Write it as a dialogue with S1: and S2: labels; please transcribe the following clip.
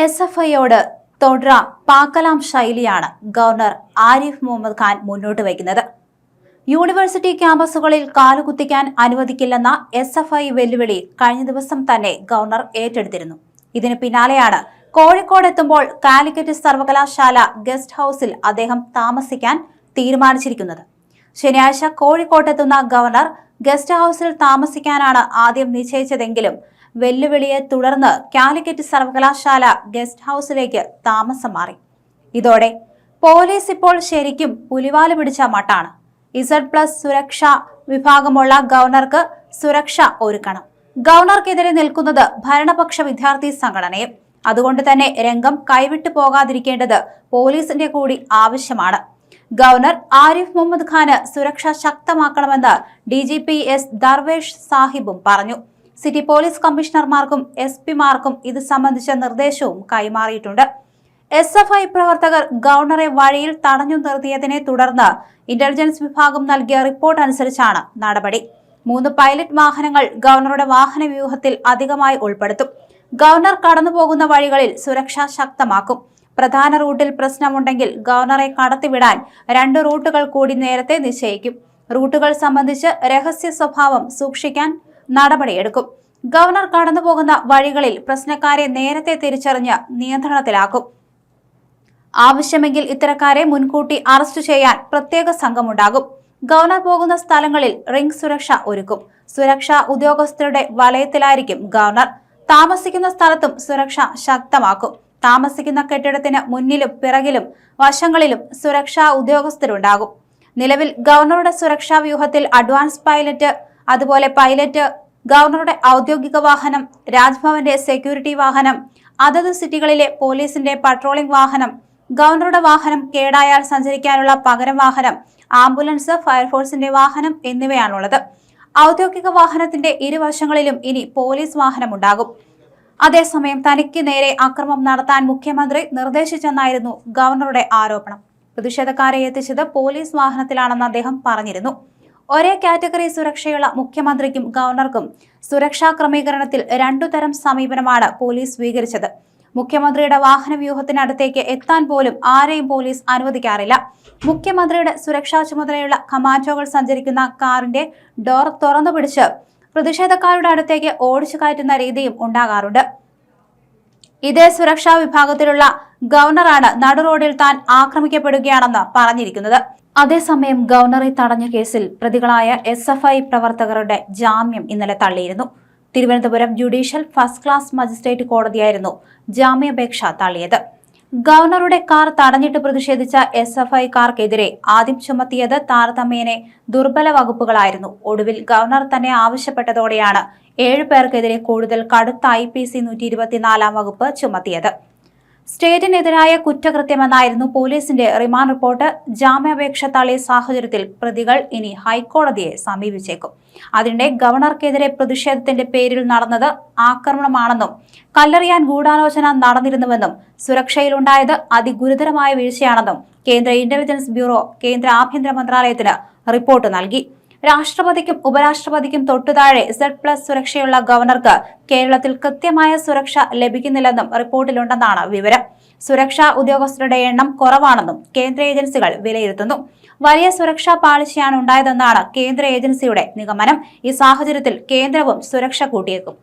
S1: S F ഐയോട് തുടര പാക്കലാം ശൈലിയാണ് governor Arif Muhammad Khan മുന്നോട്ട് വയ്ക്കുന്നത്. യൂണിവേഴ്സിറ്റി ക്യാമ്പസുകളിൽ കാലുകുത്തിക്കാൻ അനുവദിക്കില്ലെന്ന എസ് എഫ് ഐ വെല്ലുവിളി കഴിഞ്ഞ ദിവസം തന്നെ ഗവർണർ ഏറ്റെടുത്തിരുന്നു. ഇതിന് പിന്നാലെയാണ് കോഴിക്കോട് എത്തുമ്പോൾ കാലിക്കറ്റ് സർവകലാശാല ഗസ്റ്റ് ഹൌസിൽ അദ്ദേഹം താമസിക്കാൻ തീരുമാനിച്ചിരിക്കുന്നത്. ശനിയാഴ്ച കോഴിക്കോട്ടെത്തുന്ന ഗവർണർ ഗസ്റ്റ് ഹൌസിൽ താമസിക്കാനാണ് ആദ്യം നിശ്ചയിച്ചതെങ്കിലും വെല്ലുവിളിയെ തുടർന്ന് കാലിക്കറ്റ് സർവകലാശാല ഗസ്റ്റ് ഹൌസിലേക്ക് താമസം മാറി. ഇതോടെ പോലീസ് ഇപ്പോൾ ശരിക്കും പുലിവാൽ പിടിച്ച മട്ടാണ്. ഇസഡ് പ്ലസ് സുരക്ഷാ വിഭാഗമുള്ള ഗവർണർക്ക് സുരക്ഷ ഒരുക്കണം. ഗവർണർക്കെതിരെ നിൽക്കുന്നത് ഭരണപക്ഷ വിദ്യാർത്ഥി സംഘടനയും. അതുകൊണ്ട് തന്നെ രംഗം കൈവിട്ടു പോകാതിരിക്കേണ്ടത് പോലീസിന്റെ കൂടി ആവശ്യമാണ്. ഗവർണർ ആരിഫ് മുഹമ്മദ് ഖാന് സുരക്ഷ ശക്തമാക്കണമെന്ന് D G P S Darvesh സാഹിബും പറഞ്ഞു. സിറ്റി പോലീസ് കമ്മീഷണർമാർക്കും എസ് പിമാർക്കും ഇത് സംബന്ധിച്ച നിർദ്ദേശവും കൈമാറിയിട്ടുണ്ട്. എസ് എഫ് ഐ പ്രവർത്തകർ ഗവർണറെ വഴിയിൽ തടഞ്ഞു നിർത്തിയതിനെ തുടർന്ന് ഇന്റലിജൻസ് വിഭാഗം നൽകിയ റിപ്പോർട്ട് അനുസരിച്ചാണ് നടപടി. മൂന്ന് പൈലറ്റ് വാഹനങ്ങൾ ഗവർണറുടെ വാഹന വ്യൂഹത്തിൽ അധികമായി ഉൾപ്പെടുത്തും. ഗവർണർ കടന്നുപോകുന്ന വഴികളിൽ സുരക്ഷ ശക്തമാക്കും. പ്രധാന റൂട്ടിൽ പ്രശ്നമുണ്ടെങ്കിൽ ഗവർണറെ കടത്തിവിടാൻ രണ്ട് റൂട്ടുകൾ കൂടി നേരത്തെ നിശ്ചയിക്കും. റൂട്ടുകൾ സംബന്ധിച്ച് രഹസ്യ സ്വഭാവം സൂക്ഷിക്കാൻ നടപടിയെടുക്കും. ഗവർണർ കടന്നുപോകുന്ന വഴികളിൽ പ്രശ്നക്കാരെ നേരത്തെ തിരിച്ചറിഞ്ഞ് നിയന്ത്രണത്തിലാക്കും. ആവശ്യമെങ്കിൽ ഇത്തരക്കാരെ മുൻകൂട്ടി അറസ്റ്റ് ചെയ്യാൻ പ്രത്യേക സംഘമുണ്ടാകും. ഗവർണർ പോകുന്ന സ്ഥലങ്ങളിൽ റിംഗ് സുരക്ഷ ഒരുക്കും. സുരക്ഷാ ഉദ്യോഗസ്ഥരുടെ വലയത്തിലായിരിക്കും ഗവർണർ. താമസിക്കുന്ന സ്ഥലത്തും സുരക്ഷ ശക്തമാക്കും. താമസിക്കുന്ന കെട്ടിടത്തിന് മുന്നിലും പിറകിലും വശങ്ങളിലും സുരക്ഷാ ഉദ്യോഗസ്ഥരുണ്ടാകും. നിലവിൽ ഗവർണറുടെ സുരക്ഷാ വ്യൂഹത്തിൽ അഡ്വാൻസ് പൈലറ്റ് അതുപോലെ പൈലറ്റ് ഗവർണറുടെ ഔദ്യോഗിക വാഹനം രാജ്ഭവന്റെ സെക്യൂരിറ്റി വാഹനം അതത് സിറ്റികളിലെ പോലീസിന്റെ പട്രോളിംഗ് വാഹനം ഗവർണറുടെ വാഹനം കേടായാൽ സഞ്ചരിക്കാനുള്ള പകരം വാഹനം ആംബുലൻസ് ഫയർഫോഴ്സിന്റെ വാഹനം എന്നിവയാണുള്ളത്. ഔദ്യോഗിക വാഹനത്തിന്റെ ഇരുവശങ്ങളിലും ഇനി പോലീസ് വാഹനം ഉണ്ടാകും അതേസമയം തനിക്ക് നേരെ അക്രമം നടത്താൻ മുഖ്യമന്ത്രി നിർദ്ദേശിച്ചെന്നായിരുന്നു ഗവർണറുടെ ആരോപണം. പ്രതിഷേധക്കാരെ എത്തിച്ചത് പോലീസ് വാഹനത്തിലാണെന്ന് അദ്ദേഹം പറഞ്ഞിരുന്നു. ഒരേ കാറ്റഗറി സുരക്ഷയുള്ള മുഖ്യമന്ത്രിക്കും ഗവർണർക്കും സുരക്ഷാ ക്രമീകരണത്തിൽ രണ്ടു തരം സമീപനമാണ് പോലീസ് സ്വീകരിച്ചത്. മുഖ്യമന്ത്രിയുടെ വാഹന വ്യൂഹത്തിനടുത്തേക്ക് എത്താൻ പോലും ആരെയും പോലീസ് അനുവദിക്കാറില്ല. മുഖ്യമന്ത്രിയുടെ സുരക്ഷാ ചുമതലയുള്ള കമാൻഡോകൾ സഞ്ചരിക്കുന്ന കാറിന്റെ ഡോർ തുറന്നു പിടിച്ച് പ്രതിഷേധക്കാരുടെ അടുത്തേക്ക് ഓടിച്ചു കയറ്റുന്ന രീതിയും ഉണ്ടാകാറുണ്ട്. ഇതേ സുരക്ഷാ വിഭാഗത്തിലുള്ള ഗവർണറാണ് നടുറോഡിൽ താൻ ആക്രമിക്കപ്പെടുകയാണെന്ന് പറഞ്ഞിരിക്കുന്നത്. അതേസമയം ഗവർണറെ തടഞ്ഞ കേസിൽ പ്രതികളായ എസ് എഫ് ഐ പ്രവർത്തകരുടെ ജാമ്യം ഇന്നലെ തള്ളിയിരുന്നു. Thiruvananthapuram judicial first class magistrate കോടതിയായിരുന്നു ജാമ്യാപേക്ഷ തള്ളിയത്. ഗവർണറുടെ കാർ തടഞ്ഞിട്ട് പ്രതിഷേധിച്ച എസ് എഫ് ഐക്കാർക്കെതിരെ ആദ്യം ചുമത്തിയത് താരതമ്യേനെ ദുർബല വകുപ്പുകളായിരുന്നു. ഒടുവിൽ ഗവർണർ തന്നെ ആവശ്യപ്പെട്ടതോടെയാണ് ഏഴു പേർക്കെതിരെ കൂടുതൽ കടുത്ത ഐ പി സി നൂറ്റി ഇരുപത്തിനാലാം വകുപ്പ് ചുമത്തിയത്. സ്റ്റേറ്റിനെതിരായ കുറ്റകൃത്യമെന്നായിരുന്നു പോലീസിന്റെ റിമാൻഡ് റിപ്പോർട്ട്. ജാമ്യാപേക്ഷ തള്ളിയ സാഹചര്യത്തിൽ പ്രതികൾ ഇനി ഹൈക്കോടതിയെ സമീപിച്ചേക്കും. അതിനിടെ ഗവർണർക്കെതിരെ പ്രതിഷേധത്തിന്റെ പേരിൽ നടന്നത് ആക്രമണമാണെന്നും കല്ലെറിയാൻ ഗൂഢാലോചന നടന്നിരുന്നുവെന്നും സുരക്ഷയിലുണ്ടായത് അതിഗുരുതരമായ വീഴ്ചയാണെന്നും കേന്ദ്ര ഇന്റലിജൻസ് ബ്യൂറോ കേന്ദ്ര ആഭ്യന്തര മന്ത്രാലയത്തിന് റിപ്പോർട്ട് നൽകി. രാഷ്ട്രപതിക്കും ഉപരാഷ്ട്രപതിക്കും തൊട്ടുതാഴെ സെഡ് പ്ലസ് സുരക്ഷയുള്ള ഗവർണർക്ക് കേരളത്തിൽ കൃത്യമായ സുരക്ഷ ലഭിക്കുന്നില്ലെന്നും റിപ്പോർട്ടിലുണ്ടെന്നാണ് വിവരം. സുരക്ഷാ ഉദ്യോഗസ്ഥരുടെ എണ്ണം കുറവാണെന്നും കേന്ദ്ര ഏജൻസികൾ വിലയിരുത്തുന്നു. വലിയ സുരക്ഷാ പാളിച്ചയാണ് ഉണ്ടായതെന്നാണ് കേന്ദ്ര ഏജൻസിയുടെ നിഗമനം. ഈ സാഹചര്യത്തിൽ കേന്ദ്രവും സുരക്ഷ കൂട്ടിയേക്കും.